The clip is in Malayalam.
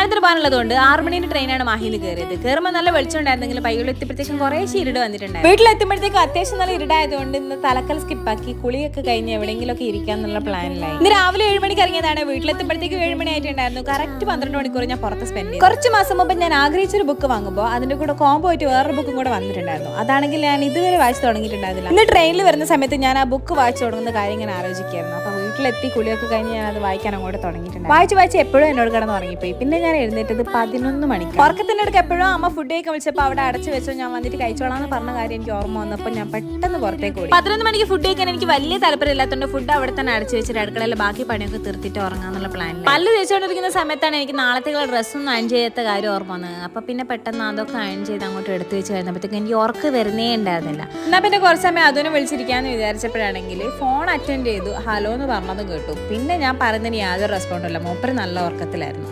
കല്യാണത്തിന് പോകാനുള്ളതുകൊണ്ട് ആറ് മണിന്റെ ട്രെയിനാണ് മാഹിന്ന് കയറിയത് കയറുമ്പോൾ നല്ല വെളിച്ചം ഉണ്ടായിരുന്നെങ്കിലും പയ്യോളം എത്തിയപ്പോഴത്തേക്കും കുറേ ഇരുട് വന്നിട്ടുണ്ടായിരുന്നു. വീട്ടിലെത്തുമ്പോഴത്തേക്കും അത്യാവശ്യം നല്ല ഇരുടായതുകൊണ്ട് ഇന്ന് തലക്കൽ സ്കിപ്പാക്കി കുളിയൊക്കെ കഴിഞ്ഞ് എവിടെയെങ്കിലും ഒക്കെ ഇരിക്കാന്നുള്ള പ്ലാനിലായി ഇന്ന് രാവിലെ ഏഴ് മണിക്ക് ഇറങ്ങിയതാണ്. വീട്ടിലെത്തുമ്പോഴത്തേക്കും ഏഴ് മണി ആയിട്ടുണ്ടായിരുന്നു കറക്റ്റ് പന്ത്രണ്ട് മണിക്കൂർ ഞാൻ പുറത്ത് സ്പെൻഡ് ചെയ്തു. കുറച്ച് മാസം മുമ്പ് ഞാൻ ആഗ്രഹിച്ചൊരു ബുക്ക് വാങ്ങുമ്പോൾ അതിന്റെ കൂടെ കോംബോ ആയിട്ട് വേറൊരു ബുക്കും കൂടെ വന്നിട്ടുണ്ടായിരുന്നു. അതാണെങ്കിൽ ഞാൻ ഇതുവരെ വായിച്ചു തുടങ്ങിയിട്ടുണ്ടായിരുന്നില്ല. ഇന്ന് ട്രെയിനിൽ വരുന്ന സമയത്ത് ഞാൻ ആ ബുക്ക് വായിച്ചു തുടങ്ങുന്ന കാര്യം ഞാൻ ആലോചിക്കുകയായിരുന്നു. അപ്പൊ വീട്ടിലെത്തി കുളിയൊക്കെ കഴിഞ്ഞ് ഞാൻ അത് വായിക്കാൻ അങ്ങോട്ട് തുടങ്ങിയിട്ടുണ്ട് വായിച്ച് വായിച്ച് എപ്പോഴും എന്നോട് കിടന്ന് ഉറങ്ങിപ്പോയി പിന്നെ ഞാൻ എഴുന്നേറ്റത് പതിനൊന്ന് മണിക്ക് ഉറക്കത്തിന്റെ അടുക്ക് എപ്പോഴും അമ്മ ഫുഡ് കഴിക്കാൻ വിളിച്ചപ്പോൾ അവിടെ അടച്ചു വെച്ചോ ഞാൻ വന്നിട്ട് കഴിച്ചോളാം എന്ന് പറഞ്ഞ കാര്യം എനിക്ക് ഓർമ്മ വന്നപ്പോൾ ഞാൻ പെട്ടെന്ന് പുറത്തേക്ക് ഓടി. പതിനൊന്ന് മണിക്ക് ഫുഡ് കഴിക്കാൻ എനിക്ക് വലിയ താല്പര്യമില്ലാത്തതുകൊണ്ട് ഫുഡ് അവിടെ തന്നെ അടച്ചു വെച്ചിട്ട് അടുക്കളയിലെ ബാക്കി പണിയൊക്കെ തീർത്തിട്ട് ഉറങ്ങാം എന്നുള്ള പ്ലാൻ പല്ല് തേച്ചുകൊണ്ടിരിക്കുന്ന സമയത്താണ് എനിക്ക് നാളത്തേക്കുള്ള ഡ്രസ്സൊന്നും അയൺ ചെയ്യാത്ത കാര്യം ഓർമ്മ വന്നത്. അപ്പോൾ പിന്നെ പെട്ടെന്ന് അതൊക്കെ അയൺ ചെയ്ത് അങ്ങോട്ട് എടുത്ത് വെച്ച് കഴിഞ്ഞപ്പോഴത്തേക്ക് എനിക്ക് ഉറക്ക് വരുന്നേ ഉണ്ടായിരുന്നില്ല. എന്നാ പിന്നെ കുറച്ച് സമയം അതിനെ വിളിച്ചിരിക്കാന്ന് വിചാരിച്ചപ്പോഴാണെങ്കിൽ ഫോൺ അറ്റൻഡ് ചെയ്തു. ഹലോ എന്ന് പറഞ്ഞതും കേട്ടു. പിന്നെ ഞാൻ പറയുന്നതിന് യാതൊരു റെസ്പോണ്ടും ഇല്ല. മൂപ്പര് നല്ല ഉറക്കത്തിലായിരുന്നു.